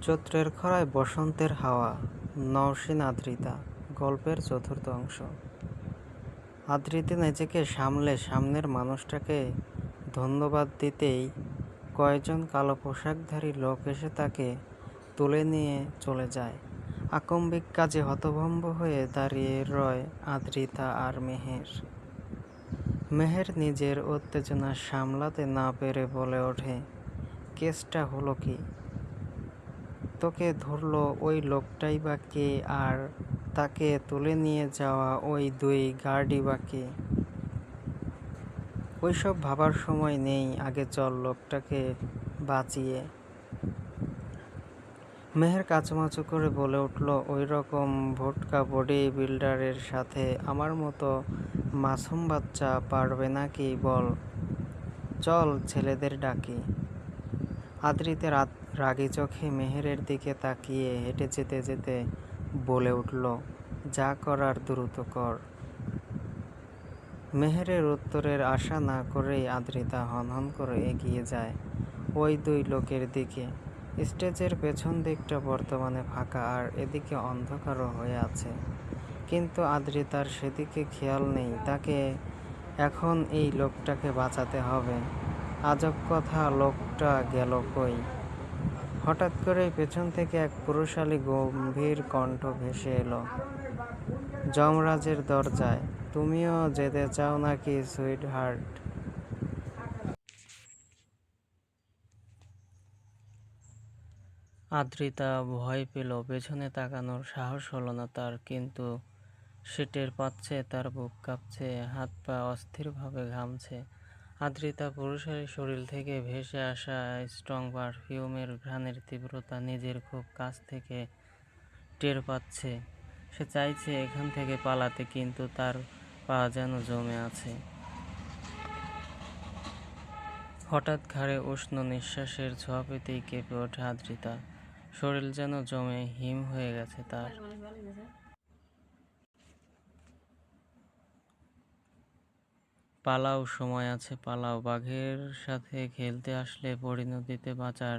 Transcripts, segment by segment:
চৈত্রের খরায় বসন্তের হাওয়া নওশীন আদ্রিতা, গল্পের চতুর্থ অংশ। আদ্রিতা নিজেকে সামলে সামনের মানুষটাকে ধন্যবাদ দিতেই কয়েকজন কালো পোশাকধারী লোক এসে তাকে তুলে নিয়ে চলে যায়। আকম্বিক কাজে হতভম্ব হয়ে দাঁড়িয়ে রয় আদ্রিতা আর মেহের। মেহের নিজের উত্তেজনা সামলাতে না পেরে বলে ওঠে, কেসটা হলো কি? তোকে ধরলো ওই লোকটাই বা কে? আর তাকে তুলে নিয়ে যাওয়া ওই দুই গার্ডই বা কে? ওইসব ভাবার সময় নেই। আগে চল লোকটাকে বাঁচিয়ে। মেহের কাচুমাচু করে বলে উঠল ওই রকম ভোটকা বডি বিল্ডারের সাথে আমার মতো মাসুম বাচ্চা পারবে নাকি বল? চল ছেলেদের ডাকি। আদ্রিতে রাত রাগি চোখে মেহেরের দিকে তাকিয়ে হেঁটে যেতে যেতে বলে উঠল, যা করার দ্রুত কর। মেহেরের উত্তরের আশা না করেই আদ্রিতা হনহন করে এগিয়ে যায় ওই দুই লোকের দিকে। স্টেজের পেছন দিকটা বর্তমানে ফাঁকা আর এদিকে অন্ধকারও হয়ে আছে। কিন্তু আদ্রিতার সেদিকে খেয়াল নেই, তাকে এখন এই লোকটাকে বাঁচাতে হবে। আজব কথা, লোকটা গেল কই? হঠাৎ করে পেছন থেকে এক পুরুষালী গম্ভীর কণ্ঠ ভেসে এলো। যমরাজের দরজায়, তুমিও যেতে চাও নাকি সুইট হার্ট আদ্রিতা ভয় পেল, পেছনে তাকানোর সাহস হলো না তার, কিন্তু সে টের পাচ্ছে, তার বুক কাঁপছে, হাত পা অস্থিরভাবে ঘামছে। আদ্রিতা পুরুষের শরীর থেকে ভেসে আসা স্ট্রং পারফিউমের ঘ্রাণের তীব্রতা নিজের খুব কাছ থেকে টের পাচ্ছে। সে চাইছে এখান থেকে পালাতে, কিন্তু তার পা যেন জমে আছে। হঠাৎ ঘাড়ে উষ্ণ নিঃশ্বাসের ছোঁয়া পেতেই কেঁপে ওঠে আদ্রিতা। শরীর যেন জমে হিম হয়ে গেছে তার। পালাও সময় আছে, পালাও। বাঘের সাথে খেলতে আসলে পরিণতিতে বাঁচার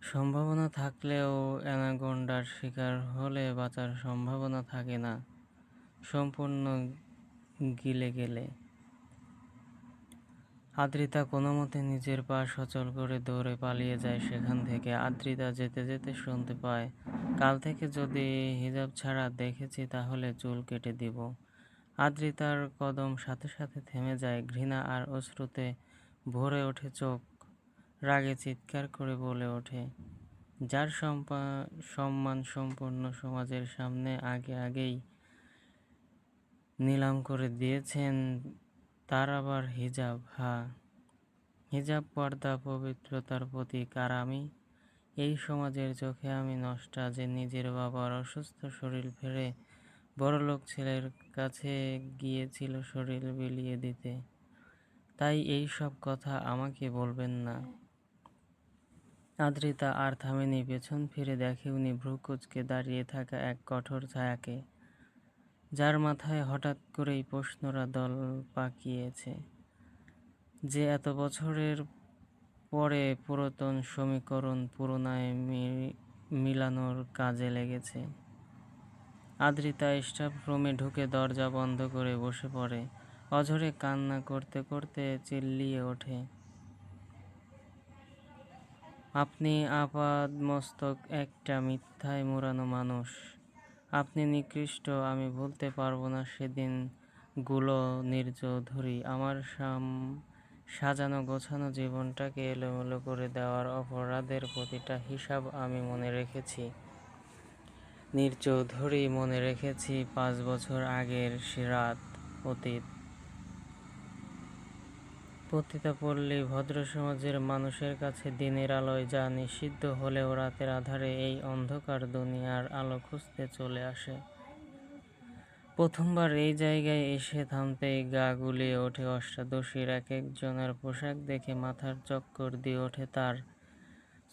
সম্ভাবনা থাকলেও অ্যানাকোন্ডার শিকার হলে বাঁচার সম্ভাবনা থাকে না। সম্পূর্ণ গিলে গেলে। আদ্রিতা কোনো মতে নিজের পা সচল করে দৌড়ে পালিয়ে যায় সেখান থেকে। আদ্রিতা যেতে যেতে শুনতে পায়, কাল থেকে যদি হিজাব ছাড়া দেখেছি তাহলে চুল কেটে দিব। আদ্রিতার কদম সাথে সাথে থেমে যায়। ঘৃণা আর অশ্রুতে ভরে ওঠে চোখ। রাগে চিৎকার করে বলে ওঠে, যার সম্মান সম্পূর্ণ সমাজের সামনে আগে আগেই নিলাম করে দিয়েছেন, তার আবার হিজাব, হা। হিজাব পর্দা পবিত্রতার প্রতীক। আর আমি, এই সমাজের চোখে আমি নষ্টা যে নিজের বাবার অসুস্থ শরীর ফেরে বড়লোক ছেলের কাছে গিয়েছিল শরীর বিলিয়ে দিতে। তাই এই সব কথা আমাকে বলবেন না। আদ্রিতা আর থামেনি, পেছন ফিরে দেখে উনি ভ্রুকুচকে দাঁড়িয়ে থাকা এক কঠোর ছায়াকে, যার মাথায় হঠাৎ করেই প্রশ্নরা দল পাকিয়েছে। যে এত বছরের পরে পুরাতন সমীকরণ পুরোনায় মিলানোর কাজে লেগেছে। আদ্রিতা স্টাফ রুমে ঢুকে দরজা বন্ধ করে বসে পড়ে। অঝরে কান্না করতে করতে চিল্লিয়ে ওঠে। আপনি আপাদমস্তক একটা মিথ্যায় মোড়ানো মানুষ। আপনি নিকৃষ্ট, আমি ভুলতে পারব না সেদিনগুলো নির্জধরি আমার সাম, সাজানো গোছানো জীবনটাকে এলোমেলো করে দেওয়ার অপরাধের প্রতিটা হিসাব আমি মনে রেখেছি। নির্জধরি মনে রেখেছি পাঁচ বছর আগের রাত অতীত। পতিতা পতিতাপল্লী ভদ্র সমাজের মানুষের কাছে দিনের আলোয় যা নিষিদ্ধ হলেও রাতের আধারে এই অন্ধকার দুনিয়ার আলো খুঁজতে চলে আসে। প্রথমবার এই জায়গায় এসে থামতেই গা গুলিয়ে ওঠে অষ্টাদশীর এক একজনের পোশাক দেখে মাথার চক্কর দিয়ে ওঠে তার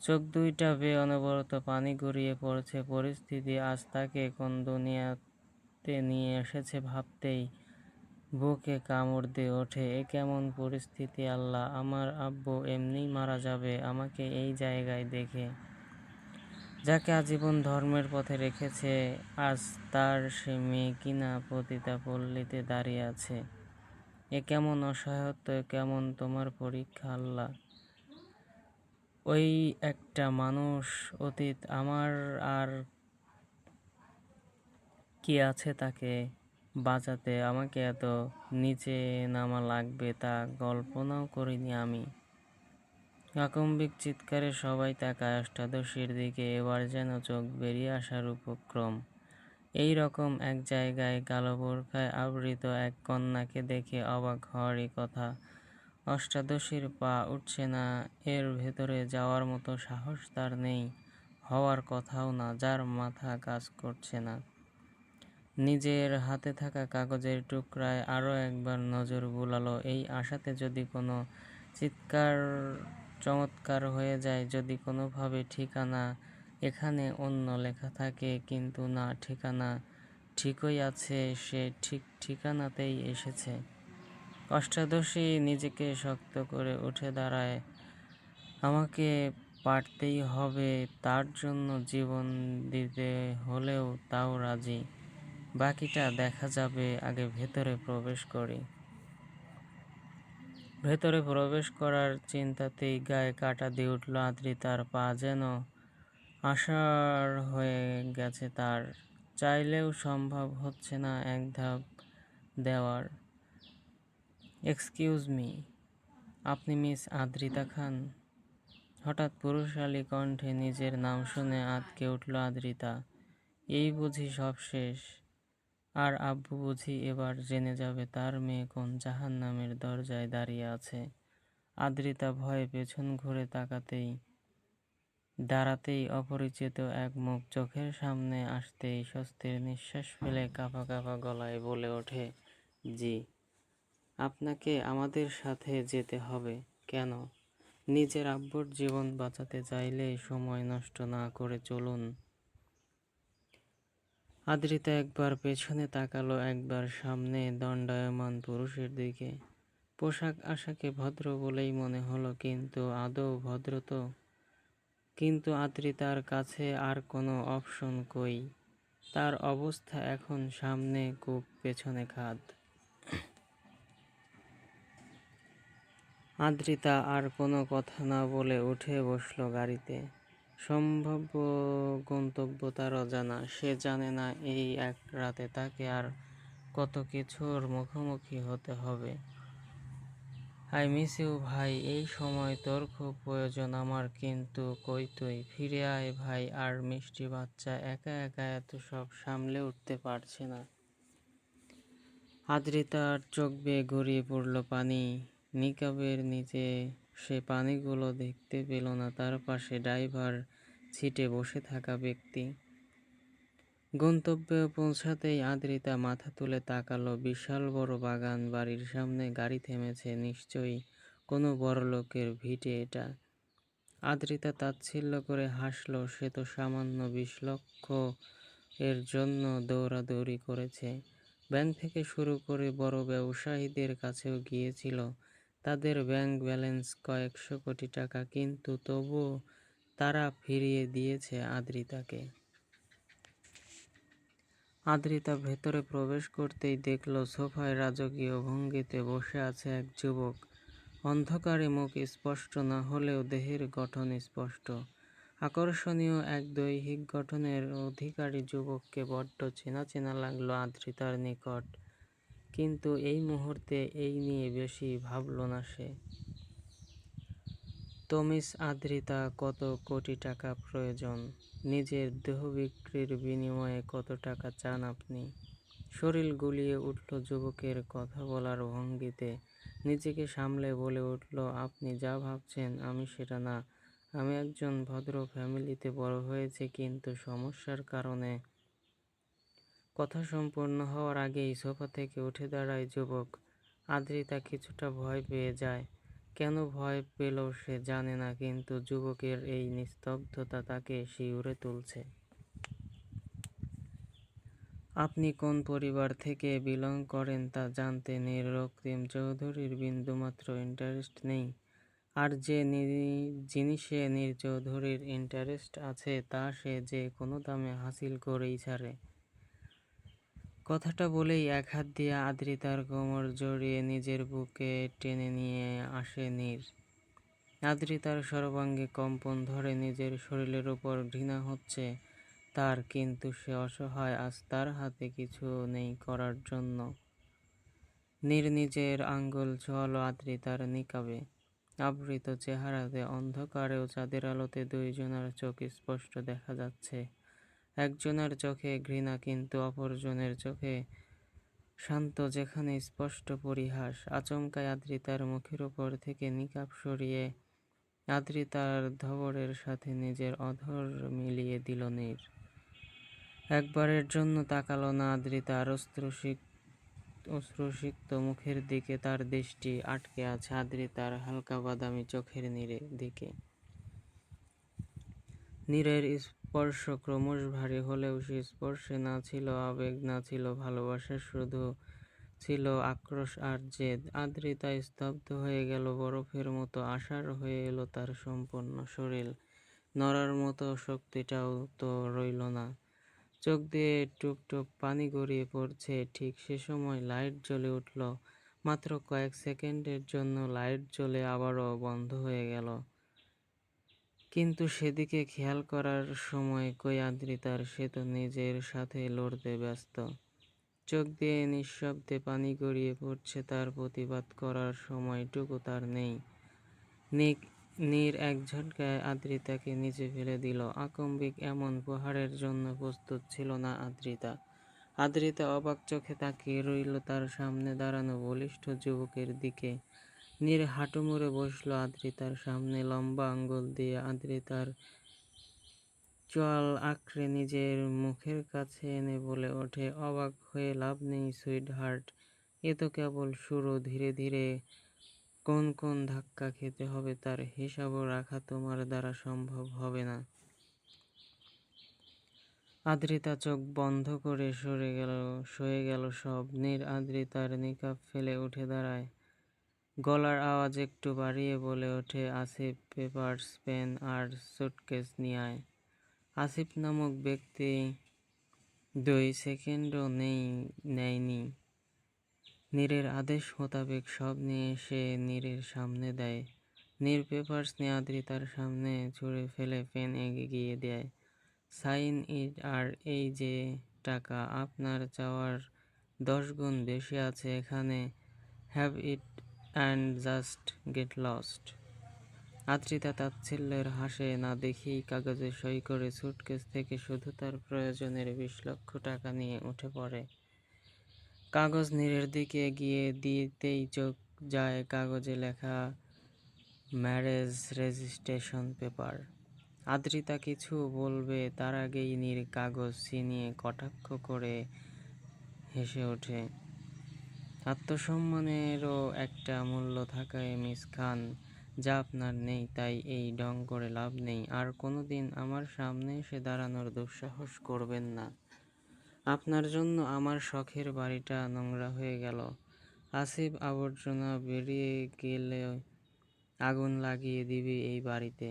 চোখ দুইটা বেয়ে অনবরত পানি গড়িয়ে পড়ছে। পরিস্থিতি আজ তাকে কোন দুনিয়াতে নিয়ে এসেছে ভাবতেই বুকে কামড় দিয়ে ওঠে। এ কেমন পরিস্থিতি আল্লাহ! আমার আব্বু এমনিই মারা যাবে, আমাকে এই জায়গায় দেখে। যাকে আজীবন ধর্মের পথে রেখেছে, আজ তার সে মেয়ে কিনা পতিতা পল্লীতে দাঁড়িয়ে আছে। এ কেমন অসহায়ত্ব কেমন তোমার পরীক্ষা আল্লাহ! ওই একটা মানুষ অতীত আমার আর কি আছে তাকে বাঁচাতে? আমাকে এত নিচে নামা লাগবে তা কল্পনাও করিনি আমি। আকম্বিক চিৎকারে সবাই তাকায় অষ্টাদশীর দিকে, এবার যেন চোখ বেরিয়ে আসার উপক্রম। এই রকম এক জায়গায় কালো বোরখায় আবৃত এক কন্যাকে দেখে অবাক হওয়ারই কথা। অষ্টাদশীর পা উঠছে না, এর ভেতরে যাওয়ার মতো সাহস তার নেই, হওয়ার কথাও না, যার মাথা কাজ করছে না। নিজের হাতে থাকা কাগজের টুকরায় আরও একবার নজর বুলালো, এই আশাতে যদি কোনো চিৎকার চমৎকার হয়ে যায়, যদি কোনোভাবে ঠিকানা এখানে অন্য লেখা থাকে, কিন্তু না ঠিকানা ঠিকই আছে, সে ঠিক ঠিকানাতেই এসেছে। অষ্টাদশী নিজেকে শক্ত করে উঠে দাঁড়ায়। আমাকে পারতেই হবে, তার জন্য জীবন দিতে হলেও তাও রাজি। বাকিটা দেখা যাবে, আগে ভেতরে প্রবেশ করি। ভেতরে প্রবেশ করার চিন্তাতেই গায়ে কাটা দিয়ে উঠল আদ্রিতার পা যেন আষাঢ় হয়ে গেছে তার। চাইলেও সম্ভব হচ্ছে না এক ধাপ দেওয়ার। এক্সকিউজ মি আপনি মিস আদ্রিতা খান। হঠাৎ পুরুষালী কণ্ঠে নিজের নাম শুনে আতকে উঠল আদ্রিতা। এই বুঝি সব শেষ। আর আব্বু বুঝি এবার জেনে যাবে তার মেয়ে কোন জাহান নামের দরজায় দাঁড়িয়ে আছে। আদ্রিতা ভয়ে পেছন ঘুরে তাকাতেই, দাঁড়াতেই অপরিচিত এক মুখ চোখের সামনে আসতেই স্বস্তির নিঃশ্বাস ফেলে কাঁপা কাঁপা গলায় বলে ওঠে, জি। আপনাকে আমাদের সাথে যেতে হবে। কেন? নিজের আব্বুর জীবন বাঁচাতে চাইলে সময় নষ্ট না করে চলুন। আদ্রিতা একবার পেছনে তাকালো একবার সামনে দণ্ডায়মান পুরুষের দিকে। পোশাক আশাকে ভদ্র বলেই মনে হলো, কিন্তু আদৌ ভদ্র তো। কিন্তু আদ্রিতার কাছে আর কোনো অপশন কই? তার অবস্থা এখন সামনে কূপ পেছনে খাদ। আদ্রিতা আর কোনো কথা না বলে উঠে বসল গাড়িতে। সম্ভাব্য গন্তব্য তার অজানা। সে জানে না এই এক রাতে তাকে আর কত কিছুর মুখোমুখি হতে হবে। আই মিস ইউ ভাই, এই সময় তোর খুব প্রয়োজন আমার, কিন্তু কই তুই? ফিরে আয় ভাই, আর মিষ্টি বাচ্চা একা একা এত সব সামলে উঠতে পারছে না। আদ্রিতার চোখ বেয়ে গড়িয়ে পড়ল পানি। নিকাবের নিচে সে পানিগুলো দেখতে পেল না। তার পাশে ড্রাইভার সিটে বসে থাকা ব্যক্তি। গন্তব্যে পৌঁছাতেই আদ্রিতা মাথা তুলে তাকালো। বিশাল বড় বাগান, বাড়ির সামনে গাড়ি থেমেছে। নিশ্চয়ই কোনো বড়লোকের ভিটে এটা। আদ্রিতা তাচ্ছিল্য করে হাসল। সে তো সামান্য বিশ লক্ষ এর জন্য দৌড়াদৌড়ি করেছে। ব্যাংক থেকে শুরু করে বড় ব্যবসায়ীদের কাছেও গিয়েছিল। তাদের ব্যাংক ব্যালেন্স কয়েকশো কোটি টাকা, কিন্তু তবুও তারা ফিরিয়ে দিয়েছে আদ্রিতাকে। আদ্রিতা ভেতরে প্রবেশ করতেই দেখল সোফায় রাজকীয় ভঙ্গিতে বসে আছে এক যুবক। অন্ধকারে মুখ স্পষ্ট না হলেও দেহের গঠন স্পষ্ট। আকর্ষণীয় এক দৈহিক গঠনের অধিকারী যুবককে বড্ড চেনা চেনা লাগল আদ্রিতার নিকট। কিন্তু এই মুহূর্তে এই নিয়ে বেশি ভাবল না সে। তো মিস আদ্রিতা, কত কোটি টাকা প্রয়োজন? নিজের দেহ বিক্রির বিনিময়ে কত টাকা চান আপনি? শরীর গুলিয়ে উঠল যুবকের কথা বলার ভঙ্গিতে। নিজেকে সামলে বলে উঠল, আপনি যা ভাবছেন আমি সেটা না। আমি একজন ভদ্র ফ্যামিলিতে বড় হয়েছি, কিন্তু সমস্যার কারণে কথা সম্পূর্ণ হওয়ার আগেই সোফা থেকে উঠে দাঁড়ায় যুবক। আদ্রিতা কিছুটা ভয় পেয়ে যায়। কেন ভয় পেল সে জানে না, কিন্তু যুবকের এই নিস্তব্ধতা তাকে শিউরে তুলছে। আপনি কোন পরিবার থেকে বিলং করেন তা জানতে নিরক্তিম চৌধুরীর বিন্দুমাত্র ইন্টারেস্ট নেই। আর যে জিনিসে নীর চৌধুরীর ইন্টারেস্ট আছে, তা সে যে কোনো দামে হাসিল করেই ছাড়ে। কথাটা বলেই এক হাত দিয়ে আদ্রিতার কোমর জড়িয়ে নিজের বুকে টেনে নিয়ে আসে নীর। আদ্রিতার সর্বাঙ্গে কম্পন ধরে নিজের শরীরের উপর ঘৃণা হচ্ছে, তার কিন্তু সে অসহায় আজ তার হাতে কিছু নেই করার জন্য। নীর নিজের আঙ্গুল ছোঁয়ালো আদ্রিতার নিকাবে। আবৃত চেহারাতে অন্ধকারেও চাঁদের আলোতে দুইজনের চোখ স্পষ্ট দেখা যাচ্ছে। একজনের চোখে ঘৃণা কিন্তু অপরজনের চোখে শান্ত, যেখানে স্পষ্ট পরিহাস। আচমকায় আদ্রিতার মুখের উপর থেকে নিকাব সরিয়ে আদ্রিতার ধবরের সাথে নিজের অধর মিলিয়ে দিল নীর। একবারের জন্য তাকালো না আদ্রিতার অশ্রুসিক্ত অশ্রুসিক্ত মুখের দিকে তার দৃষ্টি আটকে আছে আদ্রিতার হালকা বাদামি চোখের নীরে দিকে। নীরের স্পর্শ ক্রমশ ভারী হলেও সে স্পর্শে না ছিল, আবেগ না ছিল, ভালোবাসা শুধু ছিল আক্রোশ আর জেদ। আদ্রিতা স্তব্ধ হয়ে গেল, বরফের মতো আশার হয়ে এলো তার সম্পূর্ণ শরীর। নড়ার মতো শক্তিটাও তো রইল না। চোখ দিয়ে টুপ পানি গড়িয়ে পড়ছে, ঠিক সে সময় লাইট জ্বলে উঠল। মাত্র কয়েক সেকেন্ডের জন্য লাইট জ্বলে আবারও বন্ধ হয়ে গেল। কিন্তু সেদিকে খেয়াল করার সময় কই আদ্রিতার সে তো নিজের সাথে লড়তে ব্যস্ত। চোখ দিয়ে নিঃশব্দে পানি গড়িয়ে পড়ছে তার প্রতিবাদ করার সময়টুকু তার নেই। নিক, নীর এক ঝটকায় আদ্রিতাকে নিচে ফেলে দিল। আকম্বিক এমন প্রহারের জন্য প্রস্তুত ছিল না আদ্রিতা। আদ্রিতা অবাক চোখে তাকিয়ে রইল তার সামনে দাঁড়ানো বলিষ্ঠ যুবকের দিকে। নীর হাঁটু মুড়ে বসল আদ্রিতার সামনে, লম্বা আঙ্গুল দিয়ে আদ্রিতার চোয়াল আঁকড়ে নিজের মুখের কাছে এনে বলে ওঠে। অবাক হয়ে লাভ নেই সুইট হার্ট এ তো কেবল শুরু। ধীরে ধীরে কোন কোন ধাক্কা খেতে হবে তার হিসাবও রাখা তোমার দ্বারা সম্ভব হবে না। আদ্রিতা চোখ বন্ধ করে সরে গেল, সয়ে গেল সব। নীর আদ্রিতার নিকাব ফেলে উঠে দাঁড়ায়। গলার আওয়াজ একটু বাড়িয়ে বলে ওঠে আসিফ পেপারস পেন আর সুটকেস নিয়ে আসিফ নামক ব্যক্তি দুই সেকেন্ডও নেই, নেয়নি। নীরের আদেশ মোতাবেক সব নিয়ে এসে নীরের সামনে দেয়। নীর পেপারস নিয়ে আদ্রিতার সামনে ছুঁড়ে ফেলে পেন এগিয়ে দেয়। সাইন ইট আর এই যে টাকা আপনার চাওয়ার দশ গুণ বেশি আছে, এখানে have it and just get lost Adrita তাচ্ছিল্যের হাসে না দেখেই কাগজে সই করে সুটকেস থেকে শুধু তার প্রয়োজনের বিশ লক্ষ টাকা নিয়ে উঠে পড়ে। কাগজ নীরের দিকে এগিয়ে দিতেই চোখ যায় কাগজে লেখা ম্যারেজ রেজিস্ট্রেশন পেপার আদ্রিতা কিছু বলবে, তার আগেই নীর কাগজ ছিনিয়ে কটাক্ষ করে হেসে ওঠে। আত্মসম্মানেরও একটা মূল্য থাকায় মিস খান, যা আপনার নেই, তাই এই ঢং করে লাভ নেই। আর কোনোদিন আমার সামনে এসে দাঁড়ানোর দুঃসাহস করবেন না। আপনার জন্য আমার শখের বাড়িটা নোংরা হয়ে গেল। আসিফ আবর্জনা বেরিয়ে গেলে আগুন লাগিয়ে দিবি এই বাড়িতে।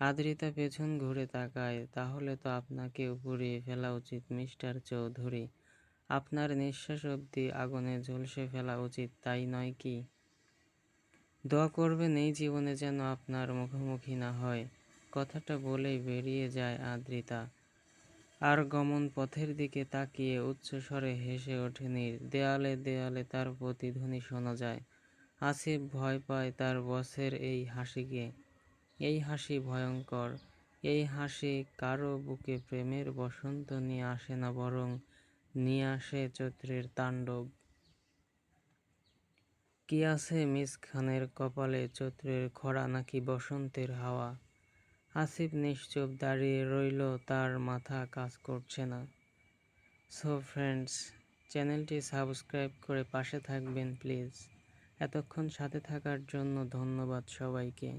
আদ্রিতা পেছন ঘুরে তাকায়, তাহলে তো আপনাকে পুড়িয়ে ফেলা উচিত, মিস্টার চৌধুরী। আপনার নিঃশ্বাস অবধি আগুনে ঝলসে ফেলা উচিত, তাই নয় কি? দোয়া করবেন এই জীবনে যেন আপনার মুখোমুখি না হয়। কথাটা বলেই বেরিয়ে যায় আদ্রিতা। আর গমন পথের দিকে তাকিয়ে উচ্চস্বরে হেসে ওঠে নীর। দেয়ালে দেয়ালে তার প্রতিধ্বনি শোনা যায়। আসিফ ভয় পায় তার বসের এই হাসিকে। এই হাসি ভয়ঙ্কর। এই হাসি কারও বুকে প্রেমের বসন্ত নিয়ে আসে না বরং নিয়ে আসে চৈত্রের তাণ্ডব। কি আছে মিস খানের কপালে চৈত্রের খরা নাকি বসন্তের হাওয়া? আসিফ নিশ্চুপ দাঁড়িয়ে রইল, তার মাথা কাজ করছে না। সো ফ্রেন্ডস, চ্যানেলটি সাবস্ক্রাইব করে পাশে থাকবেন, প্লিজ। এতক্ষণ সাথে থাকার জন্য ধন্যবাদ সবাইকে।